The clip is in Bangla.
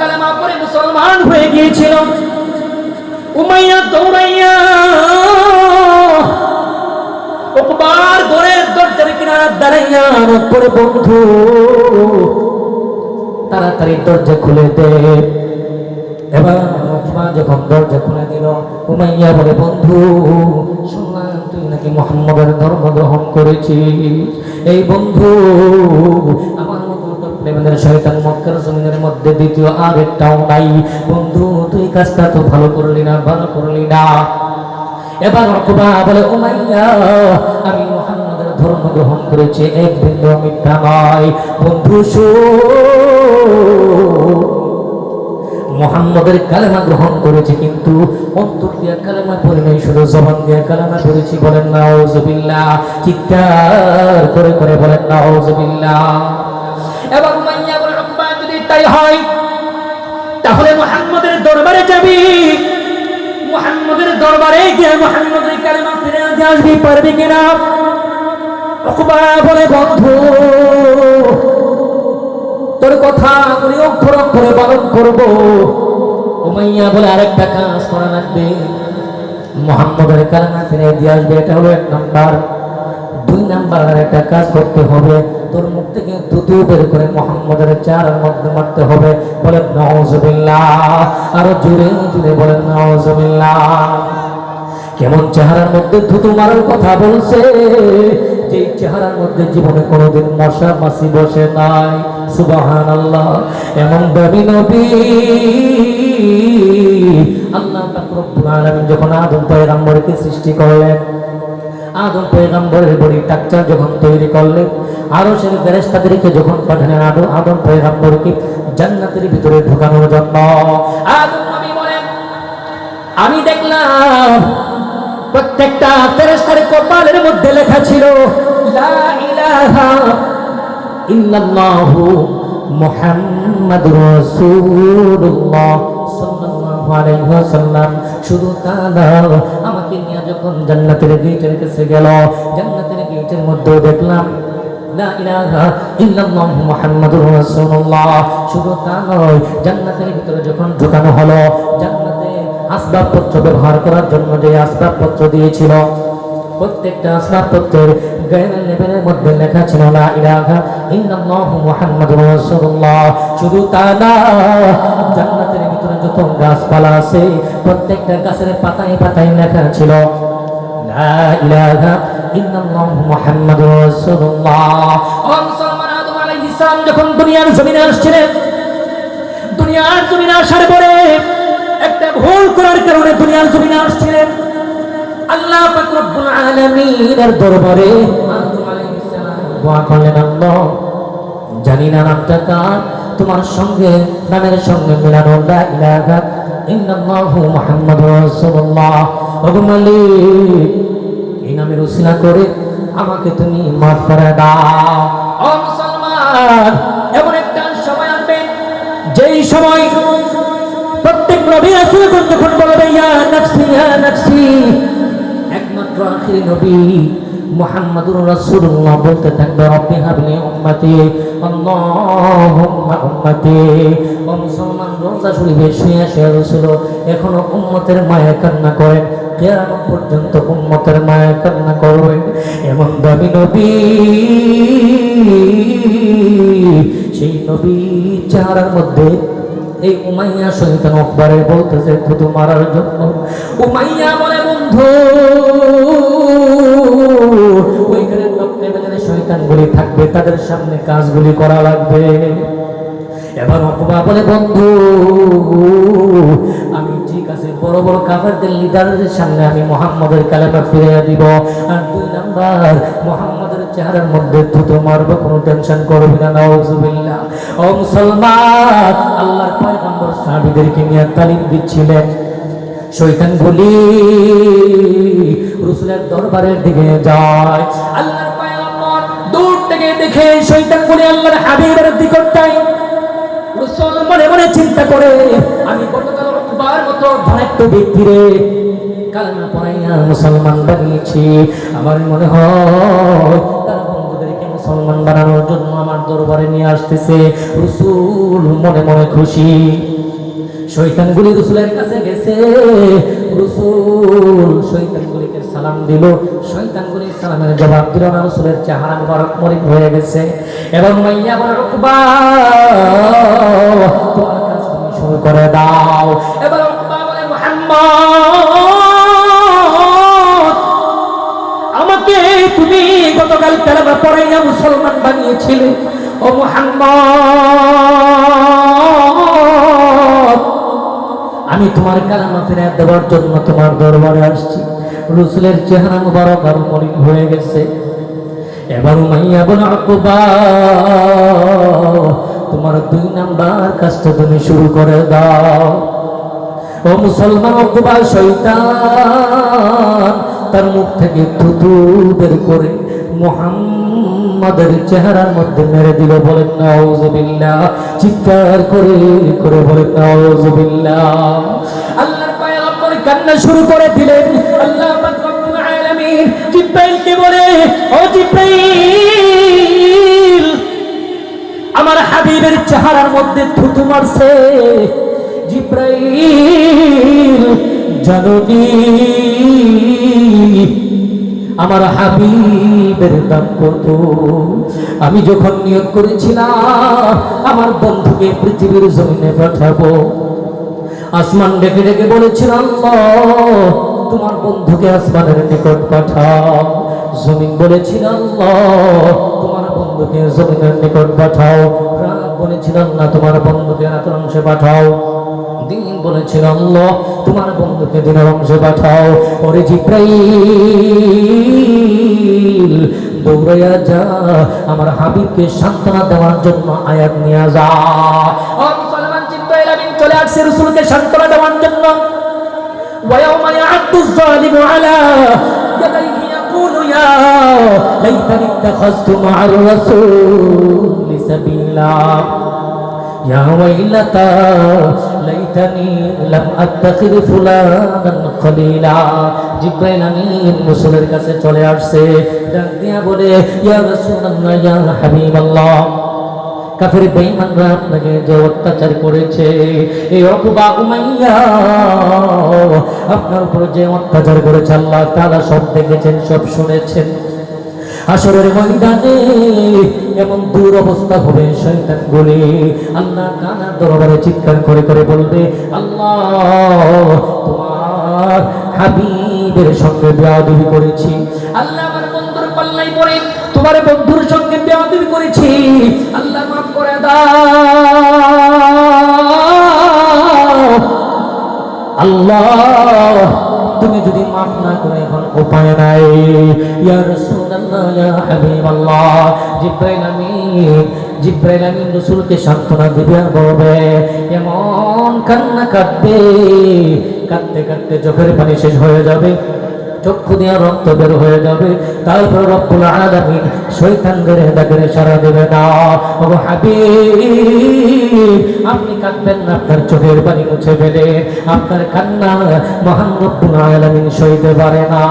কালেমা মুসলমান হয়ে গিয়েছিল। উমাইয়া দৌড়াইয়া দরজার কিনারা দাঁড়াইয়া আমার পরে বন্ধু। তাড়াতাড়ি দরজা খুলে দে। এবার উকবা যখন দরজা খুলে দিল, উমাইয়া বলে, বন্ধু, শুনলাম তুই নাকি মোহাম্মদের ধর্ম গ্রহণ করেছিস। এই বন্ধু মতো শয়তান মক্কার জমিনের মধ্যে দ্বিতীয় আর একটাও নাই। বন্ধু, তুই কাজটা তো ভালো করলি না, ভালো করলি না। এবার অকুবা বলে, উমাইয়া, আমি মোহাম্মদের ধর্ম গ্রহণ করেছি এক বিন্দু মিথ্যা নয়। বন্ধু মোহাম্মদের কালেমা গ্রহণ করেছে, কিন্তু অন্তর দিয়া কালেমা পড়ে নাই, শুধু জবান দিয়া কালেমা পড়েছি বলেন না ওজবিল্লা চিৎকার করে করে বলেন না ওজবিল্লা এবং তাই হয়। তাহলে মোহাম্মদের দরবারে যাবি। মোহাম্মদের দরবারে গিয়ে মোহাম্মদের কালেমা ফিরে আসবি, পারবি কিনা? রকবা বলে, বন্ধু, তোর কথা আমি অক্ষর অক্ষরে পালন করব। উমাইয়া বলে, আরেকটা কাজ করা লাগবে। মোহাম্মদের কালেমা ফিরে দিয়ে আসবে, এটা হলো এক নাম্বার। কাজ করতে হবে। তোর মুখ থেকে বের করে মোহাম্মদের মধ্যে মারতে হবে। আরও জোরে জোরে কেমন চেহারার মধ্যে থুতু মারার কথা বলছে? যে চেহারার মধ্যে জীবনে কোনোদিন মশা মাসি বসে নাই। সুবাহান আল্লাহ এমন দাবি নবী। আল্লাহ যখন আদম, পয়গম্বরকে সৃষ্টি করলেন আদম পয়গম্বরের বডি স্ট্রাকচার যখন তৈরি করলেন আরও সেই ফেরেশতাদেরকে যখন পাঠালেন আদম আদম পয়গম্বরকে জান্নাতের ভিতরে ঢোকানোর জন্য। আমি দেখলাম প্রত্যেকটা ফেরেশতার কপালের মধ্যে লেখা ছিল শুধু তা না আমাকে যখন জান্নাতের গেটের কাছে গেল, জান্নাতের গেটের মধ্যে দেখলাম শুধু তা নয়, জান্নাতের ভিতরে যখন হলো, জান্নাতে আসবাবপত্র ব্যবহার করার জন্য যে আসবাবপত্র দিয়েছিল প্রত্যেকটা আসবাবপত্রের গায়ের লেভেলের মধ্যে লেখা ছিল, লা ইলাহা ইল্লাল্লাহু মুহাম্মাদুর রাসূলুল্লাহ। শুধু তা না, জান্নাতের ভিতরে যত গাছপালা আছে, প্রত্যেকটা গাছের পাতায় পাতায় লেখা ছিল, লা ইলাহা ইল্লাল্লাহু মুহাম্মাদুর রাসূলুল্লাহ। যখন দুনিয়ার জমিনে আসছিলেন, দুনিয়ার জমিনে আসার পরে একটা ভুল করার কারণে দুনিয়ার জমিনে আসছিলেন। আল্লাহ পাক রব্বুল আলামিনের দরবারে দোয়া করলেন, আল্লাহ, জানি না নামটা কার, তোমার সঙ্গে নামের সঙ্গে মিলানো লা ইলাহা ইল্লাল্লাহু মুহাম্মাদুর রাসূলুল্লাহ। ওগো মালিক, এই নামের উসিলা করে আমাকে তুমি মাফ করে দাও। ও মুসলমান, এমন একটা সময় আসবে, যেই সময় প্রত্যেক নবী রাসূলগণ যখন বলবে, ইয়া নাফসি ইয়া নাফসি আখিরি নবী রাসূলুল্লাহ বলতে থাকবে, রব্বি হাবলি উম্মতি, আল্লাহুম্মা উম্মতি। ও মুসলমান, রোজা শরীফে শুয়ে শুয়ে এখনও উম্মতের মায়া কান্না করেন কেয়ামত পর্যন্ত উম্মতের মায়া কান্না করবেন এমন দামি নবী, সেই নবী চেহারার মধ্যে এই উমাইয়া শহীদান অকবরে বলতেছে থুতু মারার জন্য উমাইয়া থাকবে, তাদের সামনে কাজগুলি করা লাগবে। এবার বলে, বন্ধু, আমি ঠিক আছে, বড় বড় লিডারদের সামনে আমি মোহাম্মদের কালেমা দিব। আর দুই নাম্বার, মোহাম্মদের চেহারার মধ্যে থুতো মারবো, কোনো টেনশন করবি না, নাউজুবিল্লাহ। ও মুসলমান, আল্লাহর পয়গম্বর সাহাবীদেরকে নিয়ে তালিম দিচ্ছিলেন। শৈতান গুলি রসুলের দরবারের দিকে যায়। আল্লাহর পয়গম্বর দূর থেকে দেখে শৈতান গুলি আল্লাহর হাবিবের দিকটাই রসুল মনে মনে চিন্তা করে, আমি গতকাল অকবার মতো ধনাত্ম ব্যক্তিরে কালেমা পড়াইয়া মুসলমান বানিয়েছি। আমার মনে হয় মুসলমান বানানোর জন্য আমার দরবারে নিয়ে আসতেছে। রসুল মনে মনে খুশি। শৈতানগুলি রসুলের কাছে গেছে। রসুল শৈতানগুলিকে সালাম দিল। শৈতানগুলি সালামের জবাব দিল না, রসুলের চেহারা মুবারক মরিক হয়ে গেছে। এবং মাইয়া বলে, রকবা, তোমার শুরু করে দাও। মোহাম্মদ, আমাকে তুমি গতকাল কালামা পড়াইয়া মুসলমান বানিয়েছিলে। ও মোহাম্মদ, আমি তোমার কালামা ফিরে দেওয়ার জন্য তোমার দরবারে আসছি। রসুলের চেহারা মুবারক আর মলিন হয়ে গেছে। এবার মাইয়া বলে, আকবা, তোমার দুই নাম্বার কাজটা তুমি শুরু করে দাও। ও মুসলমান অকুবা শৈতান তার মুখ থেকে থুতু বের করে মোহাম্মদের চেহারার মধ্যে মেরে দিল। বলেন, নাউজুবিল্লাহ। চিৎকার করে করে বলেন, নাউজুবিল্লাহ। পয়গম্বর কান্না শুরু করে দিলেন। আমার হাবিবের চেহারার মধ্যে থুতু মারছে। আমার হাবিবের দাম কত? আমি যখন নিয়োগ করেছিলাম, আমার বন্ধুকে পৃথিবীর জমিনে পাঠাবো। আসমান ডেকে ডেকে বলেছিলাম তোমার বন্ধুকে আসমানের নিকট পাঠাও। জমিন বলেছিলাম তোমার বন্ধুকে জমিনের নিকট পাঠাও। বলেছিলাম না তোমার বন্ধুকে রাতের অংশে পাঠাও। দিন বলেছিল তোমার বন্ধুকে দিনের অংশে পাঠাও। ওরে জিব্রাইল, দৌড়াইয়া যা, আমার হাবিবকে সান্ত্বনা দেওয়ার জন্য আয়াত নিয়ে যা। চলে আসছে রসুলকে সান্ত্বনা দেওয়ার জন্য ويوم يعد الظالم على يديه يقول يا ليتني اتخذت مع الرسول سبيلا يا ويلتى ليتني لم اتخذ فلانا خليلا জিব্রাইল আমিন রাসূলের কাছে চলে আসছে ডাক দিয়া বলে ইয়া রাসূলুল্লাহ ইয়া হাবিবাল্লাহ কাফের বেঈমানরা আপনাকে যে অত্যাচার করেছে, এই অকুবা উমাইয়া, আপনার উপর যে অত্যাচার করেছে, আল্লাহ তাআলা সব দেখেছেন, সব শুনেছেন। আসরের ময়দানে এমন দূর অবস্থা হবে, শয়তান বলে আল্লাহ কানা দরবারে চিৎকার করে করে বলবে, আল্লাহ, তোমার হাবিবের সঙ্গে বেয়াদবি করেছি। আল্লাহ তোমার বন্ধুর সঙ্গে বেয়াদবি করেছি। আল্লাহ মাফ করে দাও। আল্লাহ, তুমি যদি মাফ না করে, এখন উপায় নাই। ইয়া রাসূলুল্লাহ, ইয়া হাবিবাল্লাহ। জিব্রাইল আমিন জিব্রাইল আমিন রাসূলকে সান্ত্বনা দিবে আর বলবে, এমন কান্না কাঁদবে কাঁদতে কাঁদতে চোখের পানি শেষ হয়ে যাবে। চক্ষু দিয়ে রক্ত বের হয়ে যাবে। তারপর রব্বুল আলামিন গেরে ডাকে সারা দেবে, না ও হাবিব, আপনি কাঁদবেন না, আপনার চোখের পানি মুছে ফেলে, আপনার কান্না মহান রব্বুল আলামিন সইতে পারে না।